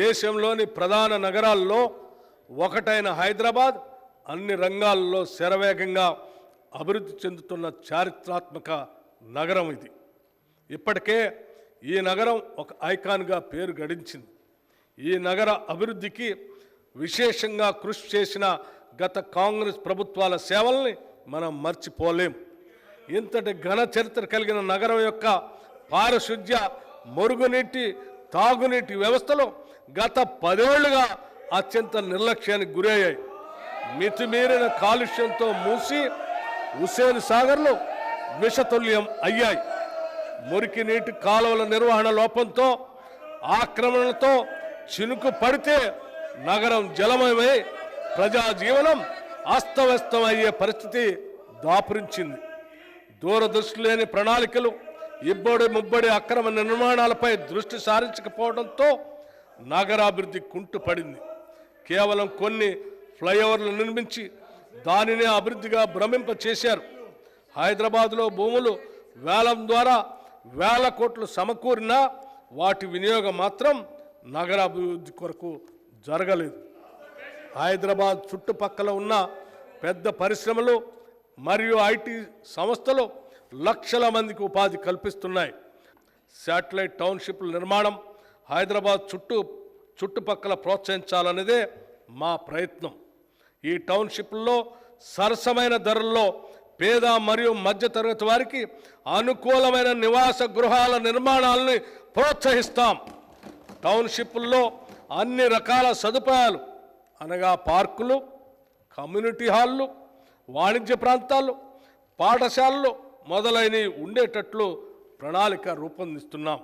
దేశంలోని ప్రధాన నగరాల్లో ఒకటైన హైదరాబాద్ అన్ని రంగాల్లో శరవేగంగా అభివృద్ధి చెందుతున్న చారిత్రాత్మక నగరం ఇది. ఇప్పటికే ఈ నగరం ఒక ఐకాన్గా పేరు గడించింది. ఈ నగర అభివృద్ధికి విశేషంగా కృషి చేసిన గత కాంగ్రెస్ ప్రభుత్వాల సేవల్ని మనం మర్చిపోలేం. ఇంతటి ఘన చరిత్ర కలిగిన నగరం యొక్క పారిశుద్ధ్య మురుగునీటి తాగునీటి వ్యవస్థలో గత పదేళ్ళుగా అత్యంత నిర్లక్ష్యానికి గురయ్యాయి. మితిమీరిన కాలుష్యంతో మూసి హుసేన్ సాగర్లు విషతుల్యం అయ్యాయి. మురికి నీటి కాలువల నిర్వహణ లోపంతో ఆక్రమణలతో చినుకు పడితే నగరం జలమయమై ప్రజాజీవనం అస్తవ్యస్తమయ్యే అస్తవ్యస్తం అయ్యే పరిస్థితి దాపురించింది. దూరదృష్టి లేని ప్రణాళికలు ఇబ్బడి ముబ్బడి అక్రమ నిర్మాణాలపై దృష్టి సారించకపోవడంతో నగరాభివృద్ధి కుంటుపడింది కేవలం కొన్ని ఫ్లైఓవర్లు నిర్మించి దానినే అభివృద్ధిగా భ్రమింప చేశారు. హైదరాబాద్లో భూములు వేలం ద్వారా వేల కోట్లు సమకూరినా వాటి వినియోగం మాత్రం నగరాభివృద్ధి కొరకు జరగలేదు. హైదరాబాద్ చుట్టుపక్కల ఉన్న పెద్ద పరిశ్రమలు మరియు ఐటీ సంస్థలు లక్షల మందికి ఉపాధి కల్పిస్తున్నాయి. శాటిలైట్ టౌన్షిప్ల నిర్మాణం హైదరాబాద్ చుట్టూ చుట్టుపక్కల ప్రోత్సహించాలనేదే మా ప్రయత్నం. ఈ టౌన్షిప్లో సరసమైన ధరల్లో పేద మరియు మధ్యతరగతి వారికి అనుకూలమైన నివాస గృహాల నిర్మాణాలని ప్రోత్సహిస్తాం. టౌన్షిప్ల్లో అన్ని రకాల సదుపాయాలు అనగా పార్కులు కమ్యూనిటీ హాళ్ళు వాణిజ్య ప్రాంతాలు పాఠశాలలు మొదలైనవి ఉండేటట్లు ప్రణాళిక రూపొందిస్తున్నాం.